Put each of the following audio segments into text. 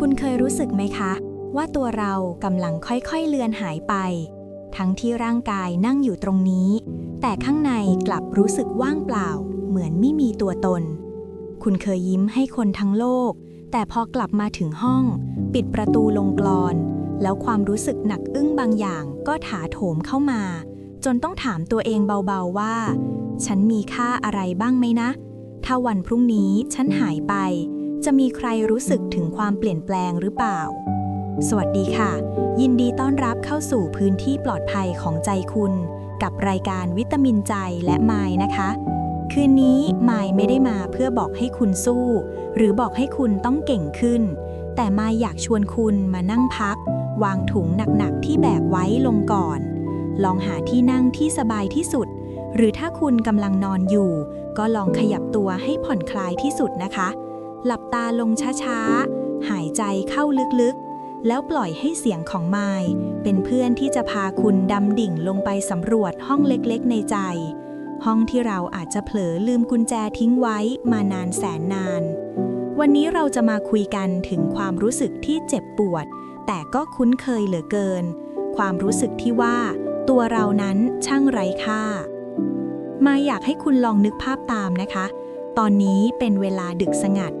คุณเคยรู้สึกไหมคะ ว่าตัวเรากำลังค่อยๆเลือนหายไป ทั้งที่ร่างกายนั่งอยู่ตรงนี้ แต่ข้างในกลับรู้สึกว่างเปล่า เหมือนไม่มีตัวตน คุณเคยยิ้มให้คนทั้งโลก แต่พอกลับมาถึงห้อง ปิดประตูลงกลอน แล้วความรู้สึกหนักอึ้งบางอย่างก็ถาโถมเข้ามา จนต้องถามตัวเองเบาๆว่า ฉันมีค่าอะไรบ้างไหมนะ ถ้าวันพรุ่งนี้ฉันหายไป จะมีใครรู้สึกถึงความเปลี่ยนแปลงหรือเปล่า สวัสดีค่ะ ยินดีต้อนรับเข้าสู่พื้นที่ปลอดภัยของใจคุณ กับรายการวิตามินใจและไมล์นะคะ คืนนี้ไมล์ไม่ได้มาเพื่อบอกให้คุณสู้ หรือบอกให้คุณต้องเก่งขึ้น แต่ไมล์อยากชวนคุณมานั่งพัก วางถุงหนักๆที่แบกไว้ลงก่อน ลองหาที่นั่งที่สบายที่สุด หรือถ้าคุณกำลังนอนอยู่ ก็ลองขยับตัวให้ผ่อนคลายที่สุดนะคะ หลับตาลงช้าๆ หายใจเข้าลึกๆ แล้วปล่อยให้เสียงของไมล์เป็นเพื่อนที่จะพาคุณดำดิ่งลงไปสำรวจห้องเล็กๆ ในใจ ห้องที่เราอาจจะเผลอลืมกุญแจทิ้งไว้มานานแสนนาน วันนี้เราจะมาคุยกันถึงความรู้สึกที่เจ็บปวด แต่ก็คุ้นเคยเหลือเกิน ความรู้สึกที่ว่าตัวเรานั้นช่างไร้ค่า มาอยากให้คุณลองนึกภาพตามนะคะ ตอนนี้เป็นเวลาดึกสงัด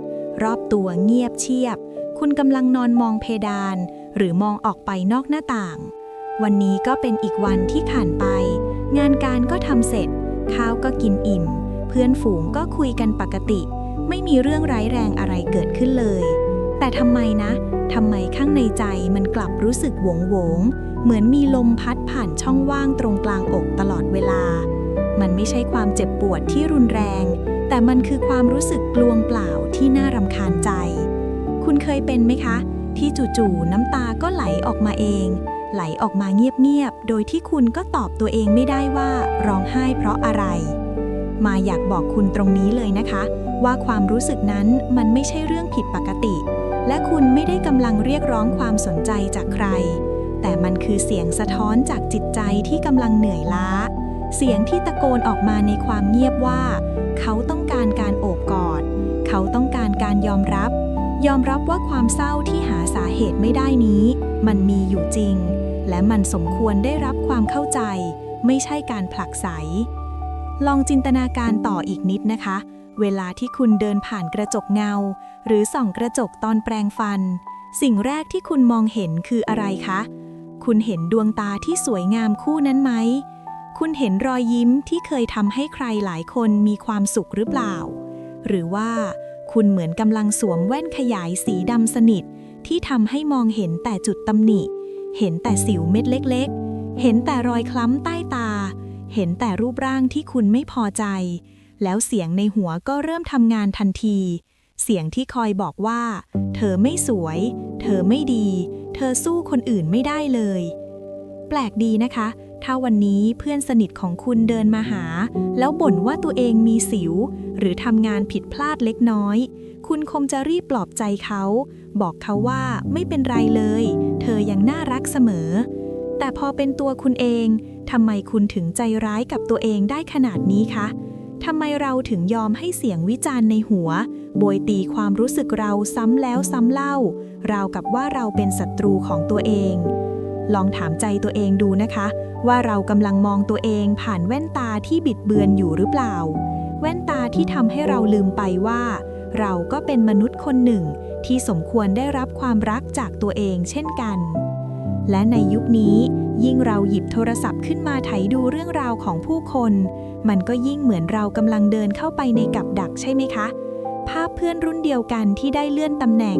รอบตัวเงียบเชียบ คุณกำลังนอนมองเพดาน หรือมองออกไปนอกหน้าต่าง วันนี้ก็เป็นอีกวันที่ผ่านไป งานการก็ทำเสร็จ ข้าวก็กินอิ่ม เพื่อนฝูงก็คุยกันปกติ ไม่มีเรื่องร้ายแรงอะไรเกิดขึ้นเลย แต่ทำไมนะทำไมข้างในใจมันกลับรู้สึกหวงหวง เหมือนมีลมพัดผ่านช่องว่างตรงกลางอกตลอดเวลา มันไม่ใช่ความเจ็บปวดที่รุนแรง แต่มันคือความรู้สึกกลวงเปล่าที่น่ารำคาญใจ คุณเคยเป็นไหมคะ ที่จู่ๆน้ำตาก็ไหลออกมาเอง ไหลออกมาเงียบๆ โดยที่คุณก็ตอบตัวเองไม่ได้ว่าร้องไห้เพราะอะไร มาอยากบอกคุณตรงนี้เลยนะคะ ว่าความรู้สึกนั้นมันไม่ใช่เรื่องผิดปกติ และคุณไม่ได้กำลังเรียกร้องความสนใจจากใคร แต่มันคือเสียงสะท้อนจากจิตใจที่กำลังเหนื่อยล้า เสียงที่ตะโกนออกมาในความเงียบว่า เขาต้อง การการโอบกอด เขาต้องการการยอมรับ ยอมรับว่าความเศร้าที่หาสาเหตุไม่ได้นี้ มันมีอยู่จริง และมันสมควรได้รับความเข้าใจ ไม่ใช่การผลักไส ลองจินตนาการต่ออีกนิดนะคะ เวลาที่คุณเดินผ่านกระจกเงา หรือส่องกระจกตอนแปรงฟัน สิ่งแรกที่คุณมองเห็นคืออะไรคะ คุณเห็นดวงตาที่สวยงามคู่นั้นไหม คุณเห็นรอยยิ้มที่เคยทำให้ใครหลายคนมีความสุขหรือเปล่า หรือว่าคุณเหมือนกำลังสวมแว่นขยายสีดำสนิท ที่ทำให้มองเห็นแต่จุดตำหนิ เห็นแต่สิวเม็ดเล็ก ๆ เห็นแต่รอยคล้ำใต้ตา เห็นแต่รูปร่างที่คุณไม่พอใจ แล้วเสียงในหัวก็เริ่มทำงานทันที เสียงที่คอยบอกว่า เธอไม่สวย เธอไม่ดี เธอสู้คนอื่นไม่ได้เลย แปลกดีนะคะ ถ้าวันนี้เพื่อนสนิทของคุณเดินมาหา แล้วบ่นว่าตัวเองมีสิว หรือทำงานผิดพลาดเล็กน้อย คุณคงจะรีบปลอบใจเขา บอกเขาว่าไม่เป็นไรเลย เธอยังน่ารักเสมอ แต่พอเป็นตัวคุณเองทำไมคุณถึงใจร้ายกับตัวเองได้ขนาดนี้คะทำไมเราถึงยอมให้เสียงวิจารณ์ในหัว โบยตีความรู้สึกเราซ้ำแล้วซ้ำเล่า ราวกับว่าเราเป็นศัตรูของตัวเอง ลองถามใจตัวเองดูนะคะ ว่าเรากำลังมองตัวเองผ่านแว่นตาที่บิดเบือนอยู่หรือเปล่า แว่นตาที่ทำให้เราลืมไปว่า เราก็เป็นมนุษย์คนหนึ่ง ที่สมควรได้รับความรักจากตัวเองเช่นกัน และในยุคนี้ ยิ่งเราหยิบโทรศัพท์ขึ้นมาไถดูเรื่องราวของผู้คน มันก็ยิ่งเหมือนเรากำลังเดินเข้าไปในกับดักใช่ไหมคะ ภาพเพื่อนรุ่นเดียวกันที่ได้เลื่อนตำแหน่ง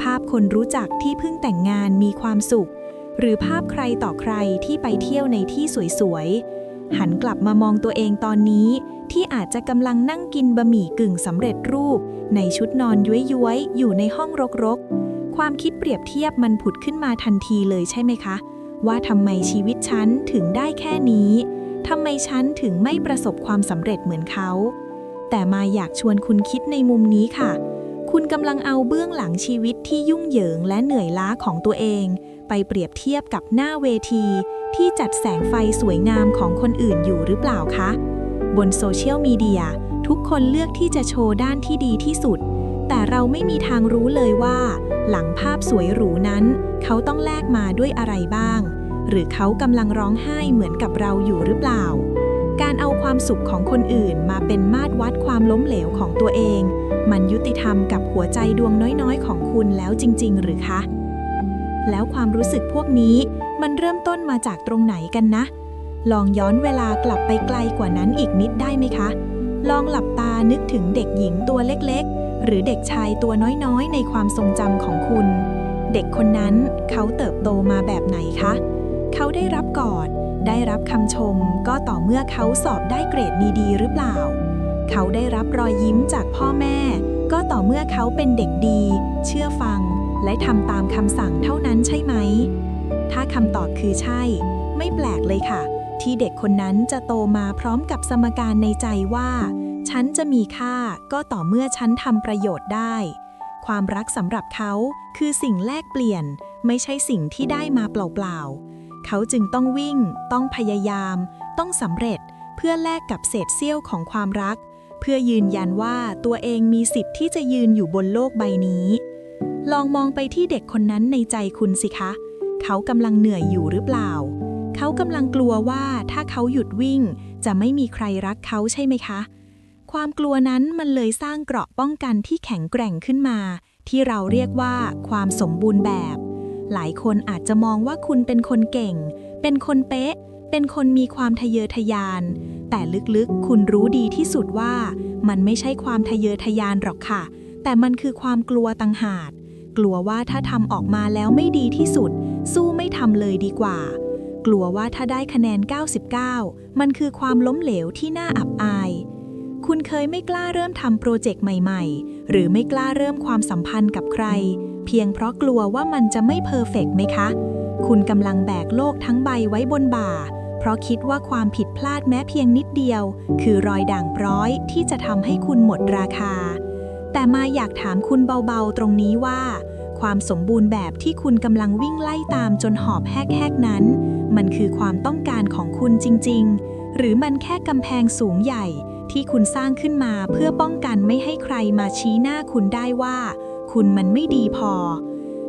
ภาพคนรู้จักที่เพิ่งแต่งงานมีความสุข หรือภาพใครต่อใครที่ไปเที่ยวในที่สวยๆ หันกลับมามองตัวเองตอนนี้ ที่อาจจะกำลังนั่งกินบะหมี่กึ่งสำเร็จรูป ในชุดนอนย้วยๆ อยู่ในห้องรกๆ ความคิดเปรียบเทียบมันผุดขึ้นมาทันทีเลยใช่ไหมคะ ว่าทำไมชีวิตฉันถึงได้แค่นี้ทำไมฉันถึงไม่ประสบความสำเร็จเหมือนเขา แต่มาอยากชวนคุณคิดในมุมนี้ค่ะ คุณกำลังเอาเบื้องหลังชีวิตที่ยุ่งเหยิงและเหนื่อยล้าของตัวเอง ไปเปรียบเทียบกับหน้าเวที ที่จัดแสงไฟสวยงามของคนอื่นอยู่หรือเปล่าคะ บนโซเชียลมีเดียทุกคนเลือกที่จะโชว์ด้านที่ดีที่สุด แต่เราไม่มีทางรู้เลยว่า หลังภาพสวยหรูนั้น เขาต้องแลกมาด้วยอะไรบ้าง หรือเขากำลังร้องไห้เหมือนกับเราอยู่หรือเปล่า การเอาความสุขของคนอื่นมาเป็นมาตรวัดความล้มเหลวของตัวเอง มันยุติธรรมกับหัวใจดวงน้อยๆ ของคุณแล้วจริง ๆ หรือคะ แล้วความรู้สึกพวกนี้มันเริ่มต้นมาจากตรงไหนกันนะ ลองย้อนเวลากลับไปไกลกว่านั้นอีกนิดได้ไหมคะ ลองหลับตานึกถึงเด็กหญิงตัวเล็กๆ หรือเด็กชายตัวน้อยๆ ในความทรงจำของคุณ เด็กคนนั้นเขาเติบโตมาแบบไหนคะ เขาได้รับกอด ได้รับคำชม ก็ต่อเมื่อเขาสอบได้เกรดดีๆหรือเปล่า เขาได้รับรอยยิ้มจากพ่อแม่ ก็ต่อเมื่อเขาเป็นเด็กดี เชื่อฟัง และทำตามคำสั่งเท่านั้นใช่ไหม ถ้าคำตอบคือใช่ ไม่แปลกเลยค่ะ ที่เด็กคนนั้นจะโตมาพร้อมกับสมการในใจว่า ฉันจะมีค่าก็ต่อเมื่อฉันทำประโยชน์ได้ ความรักสำหรับเขาคือสิ่งแลกเปลี่ยน ไม่ใช่สิ่งที่ได้มาเปล่าๆ เขาจึงต้องวิ่ง ต้องพยายาม ต้องสำเร็จ เพื่อแลกกับเศษเสี้ยวของความรัก เพื่อยืนยันว่าตัวเองมีสิทธิ์ที่จะยืนอยู่บนโลกใบนี้ ลองมองไปที่เด็กคนนั้นในใจคุณสิคะ เขากำลังเหนื่อยอยู่หรือเปล่า เขากำลังกลัวว่าถ้าเขาหยุดวิ่ง จะไม่มีใครรักเขาใช่ไหมคะ ความกลัวนั้นมันเลยสร้างเกราะป้องกันที่แข็งแกร่งขึ้นมา ที่เราเรียกว่าความสมบูรณ์แบบ หลายคนอาจจะมองว่าคุณเป็นคนเก่ง เป็นคนเป๊ะ เป็นคนมีความทะเยอทะยาน แต่ลึกๆ คุณรู้ดีที่สุดว่า มันไม่ใช่ความทะเยอทะยานหรอกค่ะ แต่มันคือความกลัวต่างหาก กลัวว่าถ้าทำออกมาแล้วไม่ดีที่สุด สู้ไม่ทำเลยดีกว่า กลัวว่าถ้าได้คะแนน 99 มันคือความล้มเหลวที่น่าอับอาย คุณเคยไม่กล้าเริ่มทำโปรเจกต์ใหม่ ๆ หรือไม่กล้าเริ่มความสัมพันธ์กับใคร เพียงเพราะกลัวว่ามันจะไม่เพอร์เฟกต์ไหมคะ คุณกำลังแบกโลกทั้งใบไว้บนบ่าเพราะคิดว่าความผิดพลาดแม้เพียงนิดเดียว คือรอยด่างพร้อยที่จะทำให้คุณหมดราคา แต่มาอยากถามคุณเบาๆตรงนี้ว่า ความสมบูรณ์แบบที่คุณกำลังวิ่งไล่ตามจนหอบแหกๆนั้น มันคือความต้องการของคุณจริง ๆ หรือมันแค่กำแพงสูงใหญ่ที่คุณสร้างขึ้นมาเพื่อป้องกันไม่ให้ใครมาชี้หน้าคุณได้ว่า คุณมันไม่ดีพอ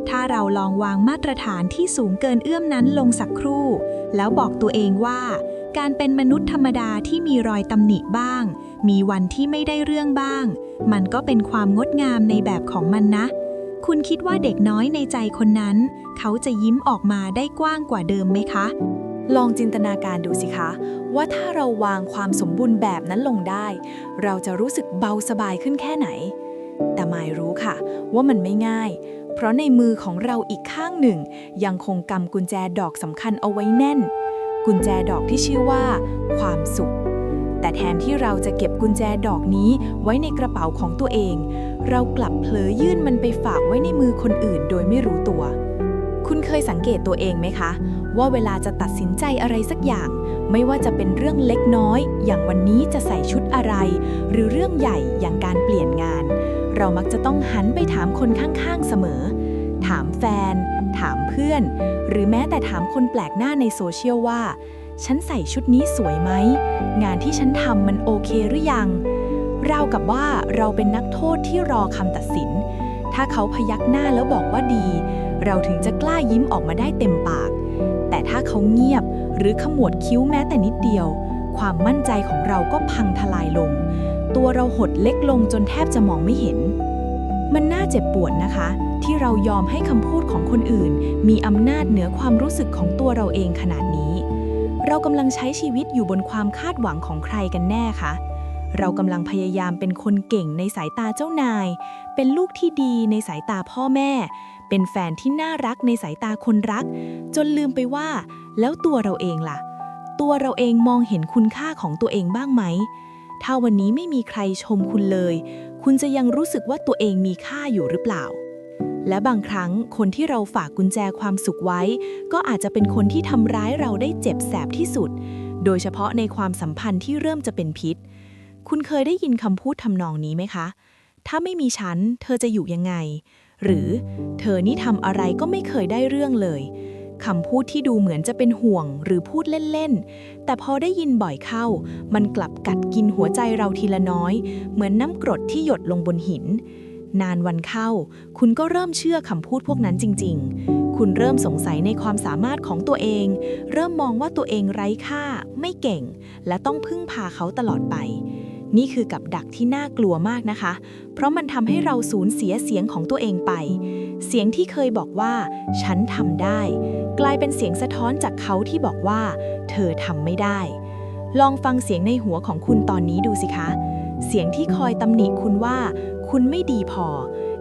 ถ้าเราลองวางมาตรฐานที่สูงเกินเอื้อมนั้นลงสักครู่ แล้วบอกตัวเองว่า การเป็นมนุษย์ธรรมดาที่มีรอยตำหนิบ้าง มีวันที่ไม่ได้เรื่องบ้าง มันก็เป็นความงดงามในแบบของมันนะ คุณคิดว่าเด็กน้อยในใจคนนั้น เขาจะยิ้มออกมาได้กว้างกว่าเดิมไหมคะ ลองจินตนาการดูสิคะ ว่าถ้าเราวางความสมบูรณ์แบบนั้นลงได้ เราจะรู้สึกเบาสบายขึ้นแค่ไหน แต่หมายรู้ค่ะ ว่ามันไม่ง่ายเพราะในมือของเราอีกข้างหนึ่ง ยังคงกำกุญแจดอกสำคัญเอาไว้แน่น กุญแจดอกที่ชื่อว่า ความสุข แต่แทนที่เราจะเก็บกุญแจดอกนี้ไว้ในกระเป๋าของตัวเอง เรากลับเผลอยื่นมันไปฝากไว้ในมือคนอื่นโดยไม่รู้ตัว คุณเคยสังเกตตัวเองไหมคะ ว่าเวลาจะตัดสินใจอะไรสักอย่าง ไม่ว่าจะเป็นเรื่องเล็กน้อย อย่างวันนี้จะใส่ชุดอะไร หรือเรื่องใหญ่อย่างการเปลี่ยนงาน เรามักจะต้องหันไปถามคนข้างๆเสมอ ถามแฟน เพื่อน หรือแม้แต่ถามคนแปลกหน้าในโซเชียลว่า ฉันใส่ชุดนี้สวยไหม งานที่ฉันทำมันโอเคหรือยังราวกับว่าเราเป็นนักโทษที่รอคำตัดสิน ถ้าเขาพยักหน้าแล้วบอกว่าดี เราถึงจะกล้ายิ้มออกมาได้เต็มปาก แต่ถ้าเขาเงียบหรือขมวดคิ้วแม้แต่นิดเดียว ความมั่นใจของเราก็พังทลายลง ตัวเราหดเล็กลงจนแทบจะมองไม่เห็น มันน่าเจ็บปวดนะคะ ที่เรายอมให้คำพูดของคนอื่น มีอำนาจเหนือความรู้สึกของตัวเราเองขนาดนี้ เรากำลังใช้ชีวิตอยู่บนความคาดหวังของใครกันแน่คะเรากำลังพยายามเป็นคนเก่งในสายตาเจ้านาย เป็นลูกที่ดีในสายตาพ่อแม่ เป็นแฟนที่น่ารักในสายตาคนรัก จนลืมไปว่า แล้วตัวเราเองล่ะ ตัวเราเองมองเห็นคุณค่าของตัวเองบ้างไหม ถ้าวันนี้ไม่มีใครชมคุณเลย คุณจะยังรู้สึกว่าตัวเองมีค่าอยู่หรือเปล่า และบางครั้งคนที่เราฝากกุญแจความสุขไว้ ก็อาจจะเป็นคนที่ทำร้ายเราได้เจ็บแสบที่สุด โดยเฉพาะในความสัมพันธ์ที่เริ่มจะเป็นพิษ คุณเคยได้ยินคำพูดทำนองนี้ไหมคะ ถ้าไม่มีฉัน เธอจะอยู่ยังไง หรือ เธอนี่ทำอะไรก็ไม่เคยได้เรื่องเลยคำพูดที่ดูเหมือนจะเป็นห่วงหรือพูดเล่น ๆ แต่พอได้ยินบ่อยเข้า มันกลับกัดกินหัวใจเราทีละน้อย เหมือนน้ำกรดที่หยดลงบนหิน นานวันเข้า คุณก็เริ่มเชื่อคำพูดพวกนั้นจริง ๆ คุณเริ่มสงสัยในความสามารถของตัวเอง เริ่มมองว่าตัวเองไร้ค่า ไม่เก่ง และต้องพึ่งพาเขาตลอดไป นี่คือกับดักที่น่ากลัวมากนะคะ เพราะมันทำให้เราสูญเสียเสียงของตัวเองไป เสียงที่เคยบอกว่า ฉันทำได้ กลายเป็นเสียงสะท้อนจากเขาที่บอกว่า เธอทำไม่ได้ ลองฟังเสียงในหัวของคุณตอนนี้ดูสิคะเสียงที่คอยตำหนิคุณว่า คุณไม่ดีพอ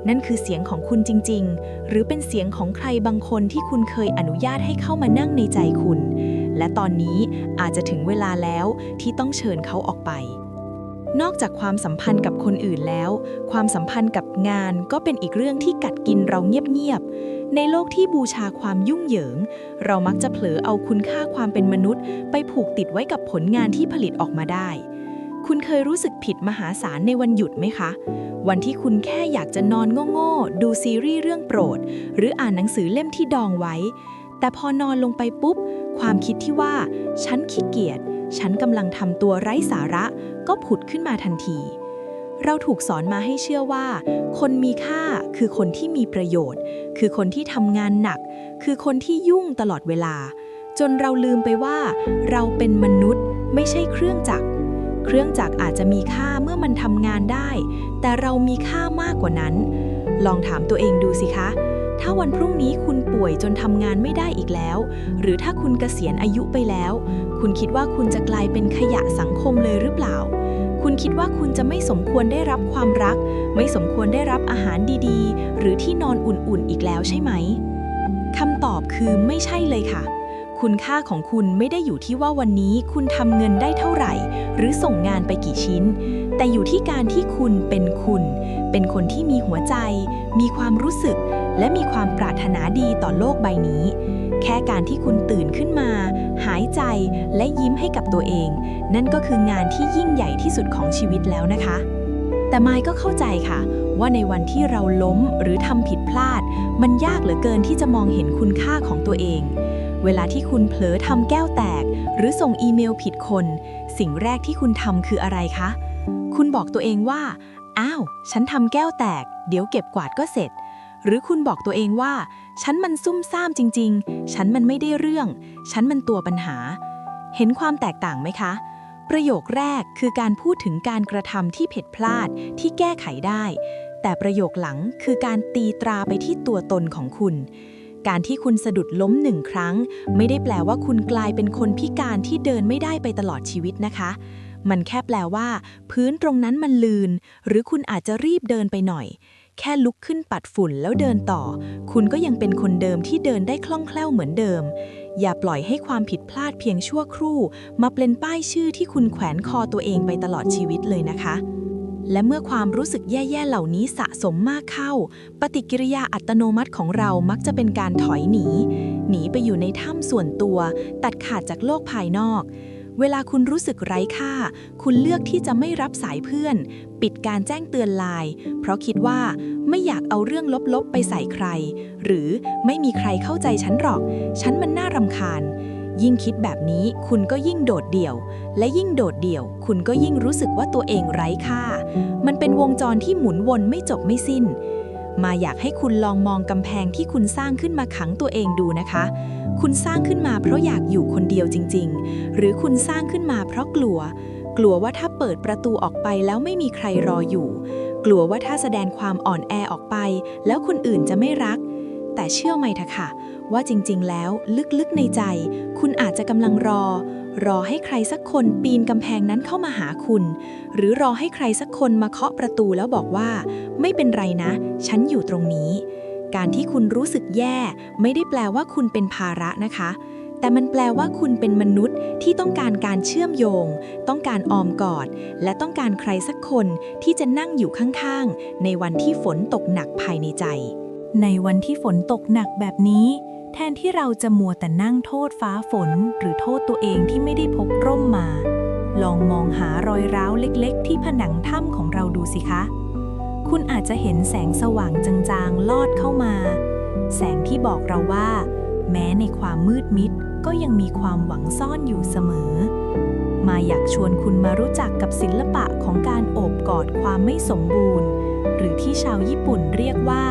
นั่นคือเสียงของคุณจริง ๆ หรือเป็นเสียงของใครบางคนที่คุณเคยอนุญาตให้เข้ามานั่งในใจคุณ และตอนนี้อาจจะถึงเวลาแล้วที่ต้องเชิญเขาออกไป นอกจากความสัมพันธ์กับคนอื่นแล้ว ความสัมพันธ์กับงานก็เป็นอีกเรื่องที่กัดกินเราเงียบๆในโลกที่บูชาความยุ่งเหยิง เรามักจะเผลอเอาคุณค่าความเป็นมนุษย์ ไปผูกติดไว้กับผลงานที่ผลิตออกมาได้ คุณเคยรู้สึกผิดมหาศาลในวันหยุดไหมคะ วันที่คุณแค่อยากจะนอนโง่ๆ ดูซีรีส์เรื่องโปรด หรืออ่านหนังสือเล่มที่ดองไว้ แต่พอนอนลงไปปุ๊บ ความคิดที่ว่า ฉันขี้เกียจ ฉันกำลังทำตัวไร้สาระ ก็ผุดขึ้นมาทันที เราถูกสอนมาให้เชื่อว่า คนมีค่าคือคนที่มีประโยชน์ คือคนที่ทำงานหนัก คือคนที่ยุ่งตลอดเวลา จนเราลืมไปว่า เราเป็นมนุษย์ ไม่ใช่เครื่องจักร เครื่องจักรอาจจะมีค่าเมื่อมันทำงานได้ แต่เรามีค่ามากกว่านั้น ลองถามตัวเองดูสิคะ ถ้าวันพรุ่งนี้คุณป่วยจนทำงานไม่ได้อีกแล้ว หรือถ้าคุณเกษียณอายุไปแล้ว คุณคิดว่าคุณจะกลายเป็นขยะสังคมเลยหรือเปล่า คุณคิดว่าคุณจะไม่สมควรได้รับความรัก ไม่สมควรได้รับอาหารดีๆ หรือที่นอนอุ่นๆอีกแล้วใช่ไหมคำตอบคือไม่ใช่เลยค่ะ คุณค่าของคุณไม่ได้อยู่ที่ว่าวันนี้คุณทำเงินได้เท่าไหร่ หรือส่งงานไปกี่ชิ้น แต่อยู่ที่การที่คุณเป็นคุณ เป็นคนที่มีหัวใจ มีความรู้สึก และมีความปรารถนาดีต่อโลกใบนี้ แค่การที่คุณตื่นขึ้นมา หายใจและยิ้มให้กับตัวเอง นั่นก็คืองานที่ยิ่งใหญ่ที่สุดของชีวิตแล้วนะคะแต่ไมก็เข้าใจค่ะ ว่าในวันที่เราล้มหรือทำผิดพลาด มันยากเหลือเกินที่จะมองเห็นคุณค่าของตัวเอง เวลาที่คุณเผลอทำแก้วแตก หรือส่งอีเมลผิดคน สิ่งแรกที่คุณทำคืออะไรคะ คุณบอกตัวเองว่า อ้าว ฉันทำแก้วแตก เดี๋ยวเก็บกวาดก็เสร็จ หรือคุณบอกตัวเองว่า ฉันมันซุ่มซ่ามจริง ๆ ฉันมันไม่ได้เรื่อง ฉันมันตัวปัญหา เห็นความแตกต่างไหมคะ ประโยคแรกคือการพูดถึงการกระทำที่ผิดพลาดที่แก้ไขได้ แต่ประโยคหลังคือการตีตราไปที่ตัวตนของคุณ การที่คุณสะดุดล้มหนึ่งครั้ง ไม่ได้แปลว่าคุณกลายเป็นคนพิการที่เดินไม่ได้ไปตลอดชีวิตนะคะ มันแค่แปลว่า พื้นตรงนั้นมันลืน หรือคุณอาจจะรีบเดินไปหน่อย แค่ลุกขึ้นปัดฝุ่นแล้วเดินต่อ คุณก็ยังเป็นคนเดิมที่เดินได้คล่องแคล่วเหมือนเดิม อย่าปล่อยให้ความผิดพลาดเพียงชั่วครู่ มาเป็นป้ายชื่อที่คุณแขวนคอตัวเองไปตลอดชีวิตเลยนะคะ และเมื่อความรู้สึกแย่ๆเหล่านี้สะสมมากเข้า ปฏิกิริยาอัตโนมัติของเรามักจะเป็นการถอยหนี หนีไปอยู่ในถ้ำส่วนตัว ตัดขาดจากโลกภายนอก เวลาคุณรู้สึกไร้ค่า คุณเลือกที่จะไม่รับสายเพื่อน ปิดการแจ้งเตือนไลน์เพราะคิดว่าไม่อยากเอาเรื่องลบๆไปใส่ใคร หรือไม่มีใครเข้าใจฉันหรอก ฉันมันน่ารำคาญ ยิ่งคิดแบบนี้คุณก็ยิ่งโดดเดี่ยว และยิ่งโดดเดี่ยว คุณก็ยิ่งรู้สึกว่าตัวเองไร้ค่า มันเป็นวงจรที่หมุนวนไม่จบไม่สิ้น มาอยากให้คุณลองมองกำแพงที่คุณสร้างขึ้นมาขังตัวเองดูนะคะ คุณสร้างขึ้นมาเพราะอยากอยู่คนเดียวจริง ๆ หรือคุณสร้างขึ้นมาเพราะกลัว กลัวว่าถ้าเปิดประตูออกไปแล้วไม่มีใครรออยู่ กลัวว่าถ้าแสดงความอ่อนแอออกไป แล้วคนอื่นจะไม่รัก แต่เชื่อไหมเถอะค่ะ ว่าจริงๆ แล้วลึกๆในใจ คุณอาจจะกำลังรอ รอให้ใครสักคนปีนกำแพงนั้นเข้ามาหาคุณ หรือรอให้ใครสักคนมาเคาะประตูแล้วบอกว่า ไม่เป็นไรนะ ฉันอยู่ตรงนี้ การที่คุณรู้สึกแย่ ไม่ได้แปลว่าคุณเป็นภาระนะคะ แต่มันแปลว่าคุณเป็นมนุษย์ที่ต้องการการเชื่อมโยง ต้องการออมกอด และต้องการใครสักคนที่จะนั่งอยู่ข้างๆ ในวันที่ฝนตกหนักภายในใจ ในวันที่ฝนตกหนักแบบนี้ แทนที่เราจะมัวแต่นั่งโทษฟ้าฝน หรือโทษตัวเองที่ไม่ได้พกร่มมา ลองมองหารอยร้าวเล็กๆ ที่ผนังถ้ำของเราดูสิคะ คุณอาจจะเห็นแสงสว่างจางๆ ลอดเข้ามา แสงที่บอกเราว่า แม้ในความมืดมิดก็ยังมีความหวังซ่อนอยู่เสมอ มาอยากชวนคุณมารู้จักกับศิลปะของการโอบกอดความไม่สมบูรณ์ หรือที่ชาวญี่ปุ่นเรียกว่า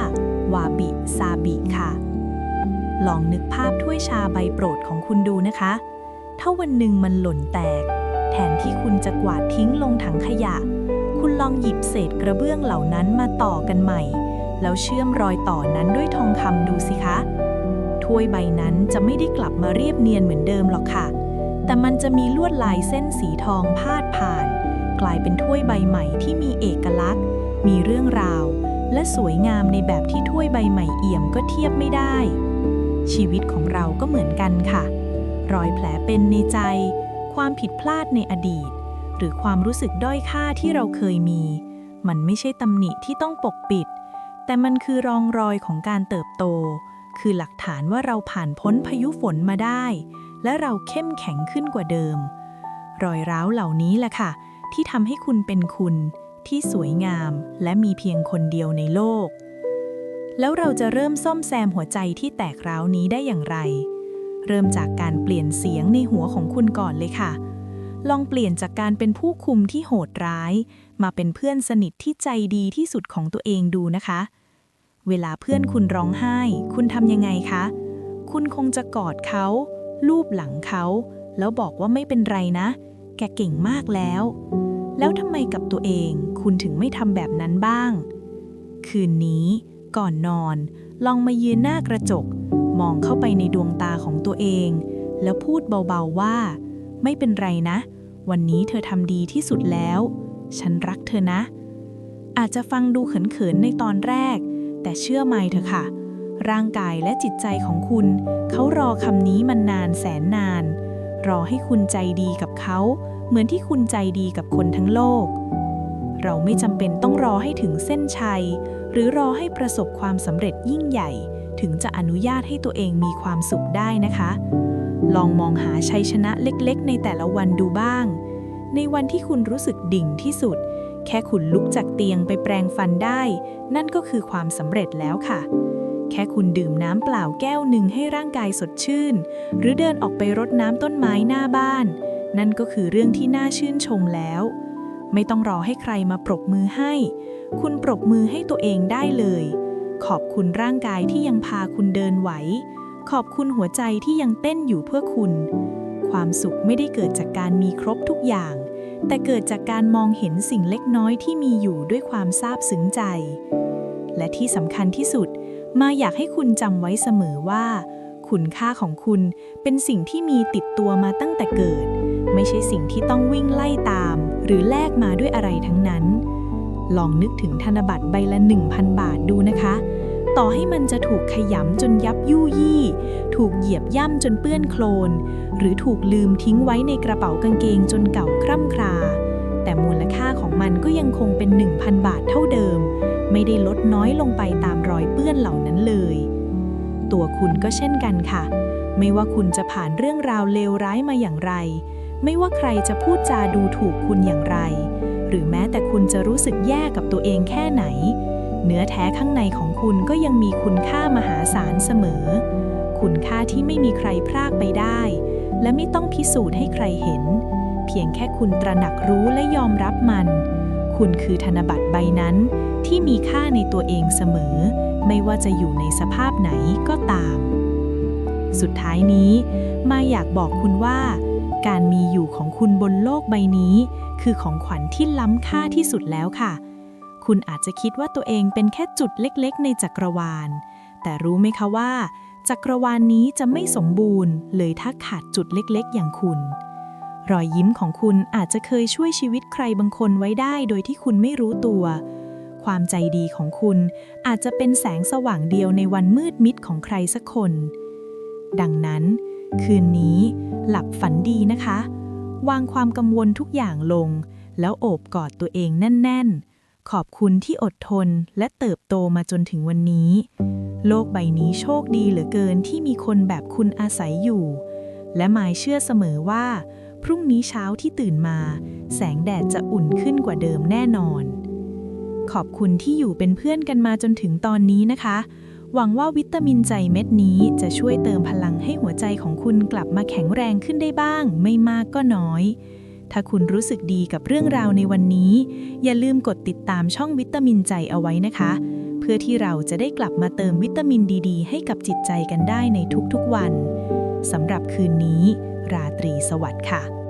วาบิซาบิค่ะ ลองนึกภาพถ้วยชาใบโปรดของคุณดูนะคะ ถ้าวันหนึ่งมันหล่นแตก แทนที่คุณจะกวาดทิ้งลงถังขยะ คุณลองหยิบเศษกระเบื้องเหล่านั้นมาต่อกันใหม่ แล้วเชื่อมรอยต่อนั้นด้วยทองคำดูสิคะถ้วยใบนั้นจะไม่ได้กลับมาเรียบเนียนเหมือนเดิมหรอกค่ะ แต่มันจะมีลวดลายเส้นสีทองพาดผ่าน กลายเป็นถ้วยใบใหม่ที่มีเอกลักษณ์ มีเรื่องราว และสวยงามในแบบที่ถ้วยใบใหม่เอี่ยมก็เทียบไม่ได้ ชีวิตของเราก็เหมือนกันค่ะ รอยแผลเป็นในใจ ความผิดพลาดในอดีต หรือความรู้สึกด้อยค่าที่เราเคยมี มันไม่ใช่ตำหนิที่ต้องปกปิด แต่มันคือรองรอยของการเติบโต คือหลักฐานว่าเราผ่านพ้นพายุฝนมาได้ และเราเข้มแข็งขึ้นกว่าเดิม รอยร้าวเหล่านี้แหละค่ะ ที่ทำให้คุณเป็นคุณ ที่สวยงามและมีเพียงคนเดียวในโลก แล้วเราจะเริ่มซ่อมแซมหัวใจที่แตกร้าวนี้ได้อย่างไร เริ่มจากการเปลี่ยนเสียงในหัวของคุณก่อนเลยค่ะ ลองเปลี่ยนจากการเป็นผู้คุมที่โหดร้าย มาเป็นเพื่อนสนิทที่ใจดีที่สุดของตัวเองดูนะคะ เวลาเพื่อนคุณร้องไห้ คุณทำยังไงคะ คุณคงจะกอดเขา ลูบหลังเขา แล้วบอกว่าไม่เป็นไรนะ แกเก่งมากแล้ว แล้วทำไมกับตัวเองคุณถึงไม่ทำแบบนั้นบ้าง คืนนี้ก่อนนอน ลองมายืนหน้ากระจก มองเข้าไปในดวงตาของตัวเอง แล้วพูดเบาๆว่า ไม่เป็นไรนะ วันนี้เธอทำดีที่สุดแล้ว ฉันรักเธอนะ อาจจะฟังดูเขินๆในตอนแรก แต่เชื่อไหมเถอะค่ะ ร่างกายและจิตใจของคุณเขารอคำนี้มันนานแสนนาน รอให้คุณใจดีกับเขา เหมือนที่คุณใจดีกับคนทั้งโลก เราไม่จำเป็นต้องรอให้ถึงเส้นชัย หรือรอให้ประสบความสำเร็จยิ่งใหญ่ ถึงจะอนุญาตให้ตัวเองมีความสุขได้นะคะ ลองมองหาชัยชนะเล็กๆ ในแต่ละวันดูบ้าง ในวันที่คุณรู้สึกดิ่งที่สุด แค่คุณลุกจากเตียงไปแปรงฟันได้ นั่นก็คือความสำเร็จแล้วค่ะแค่คุณดื่มน้ำเปล่าแก้วหนึ่งให้ร่างกายสดชื่น หรือเดินออกไปรดน้ำต้นไม้หน้าบ้าน นั่นก็คือเรื่องที่น่าชื่นชมแล้ว ไม่ต้องรอให้ใครมาปรบมือให้ คุณปรบมือให้ตัวเองได้เลย ขอบคุณร่างกายที่ยังพาคุณเดินไหว ขอบคุณหัวใจที่ยังเต้นอยู่เพื่อคุณ ความสุขไม่ได้เกิดจากการมีครบทุกอย่าง แต่เกิดจากการมองเห็นสิ่งเล็กน้อยที่มีอยู่ด้วยความซาบซึ้งใจ และที่สำคัญที่สุด มาอยากให้คุณจำไว้เสมอว่า คุณค่าของคุณเป็นสิ่งที่มีติดตัวมาตั้งแต่เกิด ไม่ใช่สิ่งที่ต้องวิ่งไล่ตาม หรือแลกมาด้วยอะไรทั้งนั้น ลองนึกถึงธนบัตรใบละ 1,000 บาทดูนะคะ ต่อให้มันจะถูกขยำจนยับยู่ยี่ ถูกเหยียบย่ำจนเปื้อนโคลน หรือถูกลืมทิ้งไว้ในกระเป๋ากางเกงจนเก่าคร่ำครา แต่มูลค่าของมันก็ยังคงเป็น 1,000 บาทเท่าเดิม ไม่ได้ลดน้อยลงไปตาม คุณก็เช่นกันค่ะ ไม่ว่าคุณจะผ่านเรื่องราวเลวร้ายมาอย่างไร ไม่ว่าใครจะพูดจาดูถูกคุณอย่างไร หรือแม้แต่คุณจะรู้สึกแย่กับตัวเองแค่ไหน เนื้อแท้ข้างในของคุณก็ยังมีคุณค่ามหาศาลเสมอ คุณค่าที่ไม่มีใครพรากไปได้ และไม่ต้องพิสูจน์ให้ใครเห็น เพียงแค่คุณตระหนักรู้และยอมรับมัน คุณคือธนบัตรใบนั้นที่มีค่าในตัวเองเสมอ ไม่ว่าจะอยู่ในสภาพไหนก็ตาม สุดท้ายนี้มาอยากบอกคุณว่า การมีอยู่ของคุณบนโลกใบนี้ คือของขวัญที่ล้ำค่าที่สุดแล้วค่ะ คุณอาจจะคิดว่าตัวเองเป็นแค่จุดเล็กๆ ในจักรวาล แต่รู้ไหมคะว่า จักรวาลนี้จะไม่สมบูรณ์ เลยถ้าขาดจุดเล็กๆ อย่างคุณรอยยิ้มของคุณอาจจะเคยช่วยชีวิตใครบางคนไว้ได้โดยที่คุณไม่รู้ตัว ความใจดีของคุณ อาจจะเป็นแสงสว่างเดียวในวันมืดมิดของใครสักคน ดังนั้น คืนนี้หลับฝันดีนะคะ วางความกังวลทุกอย่างลง แล้วโอบกอดตัวเองแน่น ๆ ขอบคุณที่อดทนและเติบโตมาจนถึงวันนี้ โลกใบนี้โชคดีเหลือเกินที่มีคนแบบคุณอาศัยอยู่ และหมายเชื่อเสมอว่าพรุ่งนี้เช้าที่ตื่นมา แสงแดดจะอุ่นขึ้นกว่าเดิมแน่นอน ขอบคุณที่อยู่เป็นเพื่อนกันมาจนถึงตอนนี้นะคะ หวังว่าวิตามินใจเม็ดนี้จะช่วยเติมพลังให้หัวใจของคุณกลับมาแข็งแรงขึ้นได้บ้าง ไม่มากก็น้อย ถ้าคุณรู้สึกดีกับเรื่องราวในวันนี้ อย่าลืมกดติดตามช่องวิตามินใจเอาไว้นะคะ เพื่อที่เราจะได้กลับมาเติมวิตามินดีๆ ให้กับจิตใจกันได้ในทุกๆวันสำหรับคืนนี้ ราตรีสวัสดิ์ค่ะ